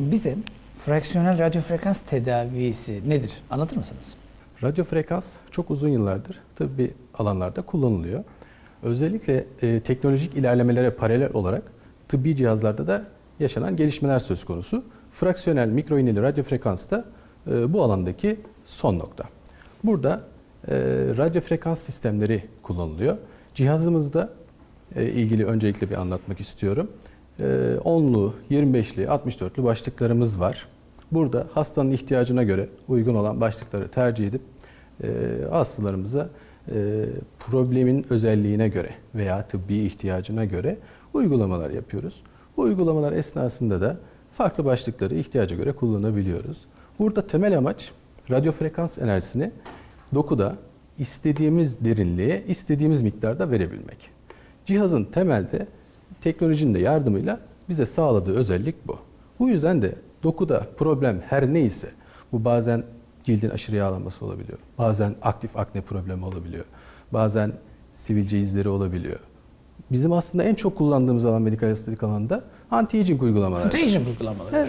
Bize fraksiyonel radyo frekans tedavisi nedir? Anlatır mısınız? Radyo frekans çok uzun yıllardır tıbbi alanlarda kullanılıyor. Özellikle e, teknolojik ilerlemelere paralel olarak tıbbi cihazlarda da yaşanan gelişmeler söz konusu. Fraksiyonel mikro iğneli radyo frekans da e, bu alandaki son nokta. Burada e, radyo frekans sistemleri kullanılıyor. Cihazımızda e, ilgili öncelikle bir anlatmak istiyorum. E, 10'lu, 25'li, 64'lü başlıklarımız var. Burada hastanın ihtiyacına göre uygun olan başlıkları tercih edip e, hastalarımıza e, problemin özelliğine göre veya tıbbi ihtiyacına göre uygulamalar yapıyoruz. Bu uygulamalar esnasında da farklı başlıkları ihtiyaca göre kullanabiliyoruz. Burada temel amaç radyo frekans enerjisini dokuda istediğimiz derinliğe, istediğimiz miktarda verebilmek. Cihazın temelde teknolojinin de yardımıyla bize sağladığı özellik bu. Bu yüzden de dokuda problem her neyse, bu bazen cildin aşırı yağlanması olabiliyor, bazen aktif akne problemi olabiliyor, bazen sivilce izleri olabiliyor. Bizim aslında en çok kullandığımız alan medikal estetik alanda anti-aging uygulamaları. Anti-aging uygulamaları. Evet,